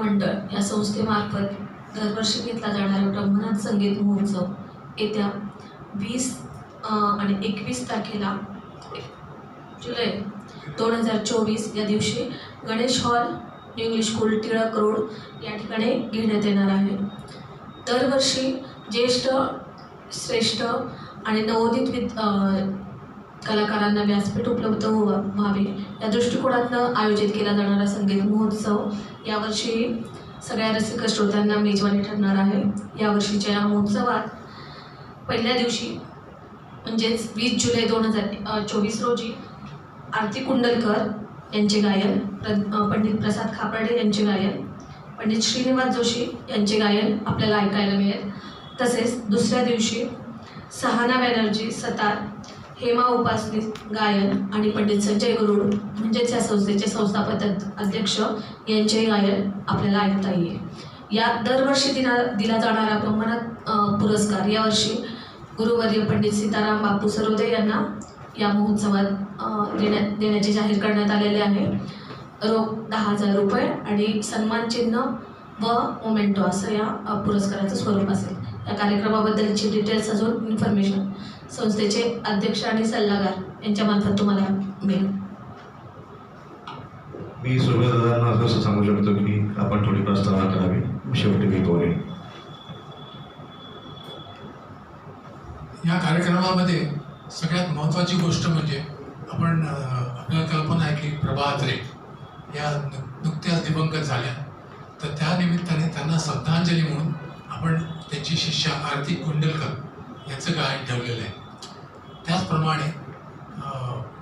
मंडळ या संस्थेमार्फत दरवर्षी घेतला जाणारा ब्रह्मनाथ संगीत महोत्सव येत्या वीस आणि एकवीस तारखेला जुलै दोन हजार चोवीस या दिवशी Ganesh hall new English school Tilak road या ठिकाणी घेण्यात येणार आहे. दरवर्षी ज्येष्ठ श्रेष्ठ आणि नवोदित विद कलाकारांना व्यासपीठ उपलब्ध व्हा व्हावे. या दृष्टिकोनातनं आयोजित केला जाणारा संगीत महोत्सव यावर्षी सगळ्या रसिक श्रोत्यांना मेजवानी ठरणार आहे. यावर्षीच्या या महोत्सवात पहिल्या दिवशी म्हणजेच वीस जुलै दोन हजार चोवीस रोजी आरती कुंडलकर यांचे गायन प्र पंडित प्रसाद खापर्डे यांचे गायन पंडित श्रीनिवास जोशी यांचे गायन आपल्याला ऐकायला मिळेल. तसेच दुसऱ्या दिवशी सहाना बॅनर्जी सतार हेमा उपासनी गायन आणि पंडित संजय गरुड म्हणजेच या संस्थेचे संस्थापक अध्यक्ष यांचेही गायन आपल्याला ऐकता येईल. या दरवर्षी दिला दिला जाणारा ब्रह्मनाथ पुरस्कार यावर्षी गुरुवर्य पंडित सीताराम बापू सरोदे यांना या महोत्सवात देण्यात देण्याचे जाहीर करण्यात आलेले आहे. रोख दहा हजार रुपये आणि सन्मानचिन्ह व मोमेंटो असं या पुरस्काराचं स्वरूप असेल. या कार्यक्रमाबद्दलची डिटेल्स अजून इन्फॉर्मेशन संस्थेचे अध्यक्ष आणि सल्लागार यांच्यामार्फत तुम्हाला मिळेल मी सुरुवातीला असं सांगू शकतो की आपण थोडी प्रस्तावना करावी. शेवटी मी बोलेन. या कार्यक्रमामध्ये सगळ्यात महत्त्वाची गोष्ट म्हणजे आपण आपल्याला कल्पना आहे की प्रभात्रे या नुक- नुकत्याच दिवंगत झाल्या. तर त्या निमित्ताने त्यांना श्रद्धांजली म्हणून आपण त्यांची शिष्या आरती कुंडलकर यांचं गायन ठेवलेलं आहे. त्याचप्रमाणे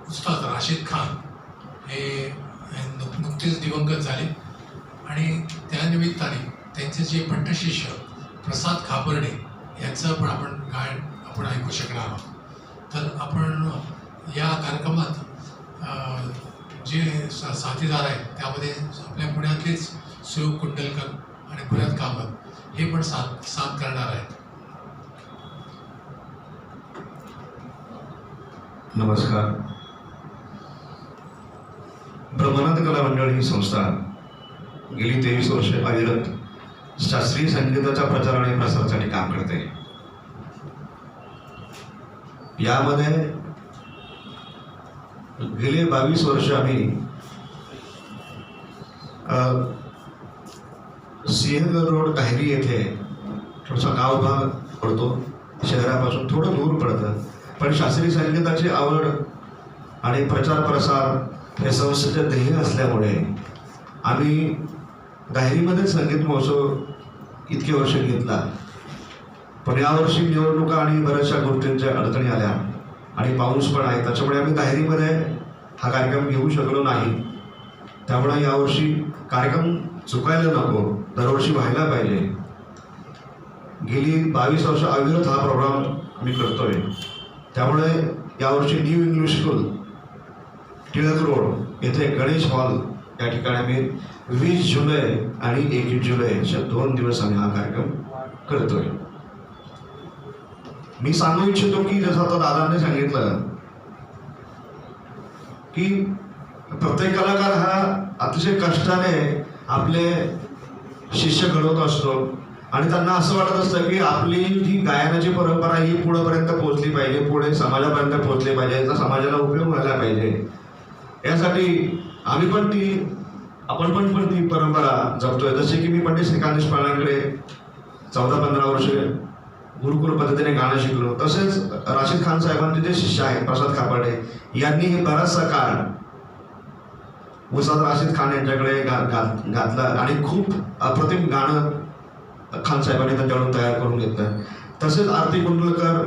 उस्ताद राशीद खान हे नुकतेच दिवंगत झाले आणि त्यानिमित्ताने त्यांचे जे पंटशिष्य प्रसाद खापर्डे यांचं पण आपण गायन आपण ऐकू शकणार आहोत. तर आपण या कार्यक्रमात जे सा साथीदार आहेत त्यामध्ये आपल्या पुण्यातलेच शिव कुंडलकर आणि भरत कामत हे पण साथ साथ करणार आहेत. नमस्कार. ब्रह्मनाथ कला मंडळ ही संस्था गेली तेवीस वर्ष अविरत शास्त्रीय संगीताचा प्रचार आणि प्रसारासाठी काम करते. यामध्ये गेले बावीस वर्ष आम्ही सिंहगड रोड काहेरी येथे थोडासा गाव भाग पडतो. शहरापासून थोडं दूर पडतं. पण शास्त्रीय संगीताची आवड आणि प्रचार प्रसार हे संस्थेचे ध्येय असल्यामुळे आम्ही गायरीमध्ये संगीत महोत्सव इतके वर्ष घेतला. पण यावर्षी निवडणुका आणि बऱ्याचशा गोष्टींच्या अडचणी आल्या. आणि पाऊस पण आहे. त्याच्यामुळे आम्ही गायरीमध्ये हा कार्यक्रम घेऊ शकलो नाही. त्यामुळे यावर्षी कार्यक्रम चुकायला नको. दरवर्षी व्हायला पाहिजे. गेली बावीस वर्ष अविरत हा प्रोग्राम आम्ही करतोय. त्यामुळे यावर्षी new English school Tilak road येथे गणेश हॉल या ठिकाणी आम्ही वीस जुलै आणि एकवीस जुलै अशा दोन दिवस आम्ही हा कार्यक्रम करतोय. मी सांगू इच्छितो की जसं आता दादाने सांगितलं की प्रत्येक कलाकार हा अतिशय कष्टाने आपले शिष्य घडवत असतो. आणि त्यांना असं वाटत असतं की आपली जी गायनाची परंपरा ही पुढेपर्यंत पोहोचली पाहिजे पुढे समाजापर्यंत पोहोचली पाहिजे याचा समाजाला उपयोग व्हायला पाहिजे. यासाठी आम्ही पण ती आपण पण पण ती परंपरा जपतोय. जसे की मी पंडित श्रीकांत देशपांडेकडे चौदा पंधरा वर्ष गुरुकुल पद्धतीने गाणं शिकलो. तसेच राशीद खान साहेबांचे जे शिष्य आहेत प्रसाद खापाडे यांनी हे बराचसा काळ उसाद राशीद खान यांच्याकडे गा घात घातला. आणि खूप अप्रतिम गाणं खान साहेबांनी त्यांच्याकडून तयार करून घेतलं. तसेच आरती कुंडलकर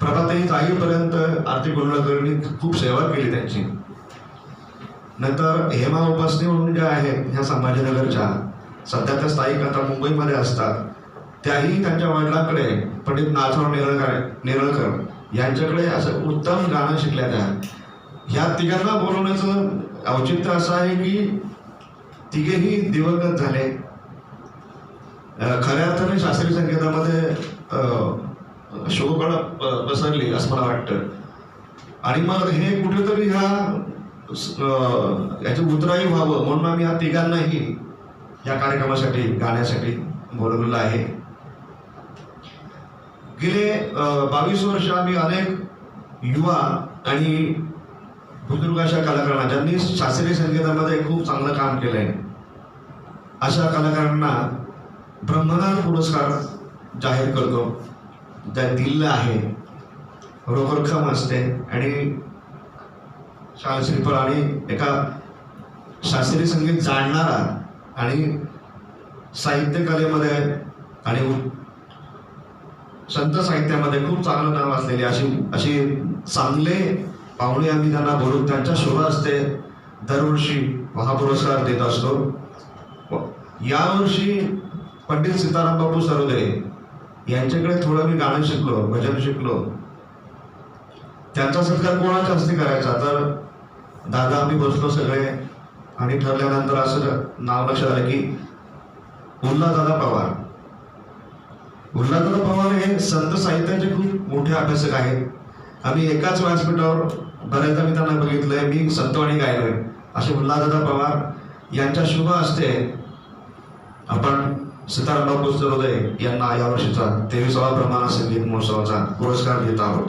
प्रभाताई जाईपर्यंत आरती कुंडलकरनी खूप सेवा केली त्यांची. नंतर हेमा उपासनी म्हणून ज्या आहेत ह्या संभाजीनगरच्या सध्या त्या स्थायिक आता मुंबईमध्ये असतात. त्याही त्यांच्या वडिलांकडे पंडित नाथराव नेरळकर नेरळकर यांच्याकडे असं उत्तम गाणं शिकल्या त्या. ह्या तिघांना बोलवण्याचं औचित्य असं आहे की तिघेही दिवंगत झाले. खऱ्या अर्थाने शास्त्रीय संगीतामध्ये शोकळ पसरली असं मला वाटतं. आणि मग हे कुठेतरी ह्या याचं याची उतराई व्हावं म्हणून आम्ही ह्या तिघांनाही या कार्यक्रमासाठी गाण्यासाठी बोलवलेलं आहे. गेले बावीस वर्ष आम्ही अनेक युवा आणि बुजुर्ग अशा कलाकारांना ज्यांनी शास्त्रीय संगीतामध्ये खूप चांगलं काम केलं आहे अशा कलाकारांना ब्रह्मनाथ पुरस्कार जाहीर करतो. ज्या दिल्लं आहे रोखरखम असते आणि शाल श्रीफळ आणि एका शास्त्रीय संगीत जाणणारा आणि साहित्य कलेमध्ये आणि संत साहित्यामध्ये खूप चांगलं नाव असलेले अशी अशी चांगले पाहुणे आम्ही त्यांना बोलून त्यांच्या शोभा असते दरवर्षी हा पुरस्कार देत असतो. यावर्षी पंडित सीताराम बापू सरोदे यांच्याकडे थोडं मी गाणं शिकलो भजन शिकलो. त्यांचा सत्कार कोणाच्या हस्ते करायचा? तर दादा आम्ही बसलो सगळे आणि ठरल्यानंतर असं नाव लक्षात आलं की दादा पवार. दादा पवार हे संत साहित्याचे खूप मोठे अभ्यासक आहेत. आम्ही एकाच व्यासपीठावर बऱ्याचदा मी त्यांना बघितलंय मी संतवाणी गायलोय. असे दादा पवार यांच्या शुभ असते आपण सीताराम बापू यांना यावर्षीचा तेवीसावा प्रमाण संगीत महोत्सवाचा पुरस्कार देत आहोत.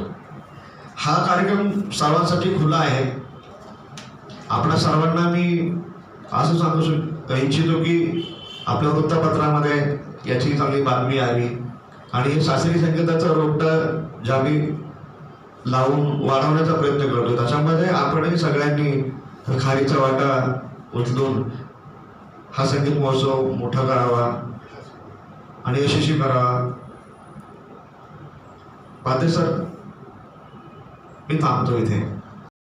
हा कार्यक्रम सर्वांसाठी खुला आहे. आपल्या सर्वांना मी असं सांगू शक इच्छितो की आपल्या वृत्तपत्रामध्ये याची चांगली बातमी यावी. आणि हे शास्त्रीय संगीताचं रोपटं ज्या आम्ही लावून वाढवण्याचा प्रयत्न करतो. त्याच्यामध्ये आपणही सगळ्यांनी खारीचा वाटा उचलून हा संगीत महोत्सव मोठा करावा आणि यशस्वी करावा. पाते सर मी थांबतो इथे.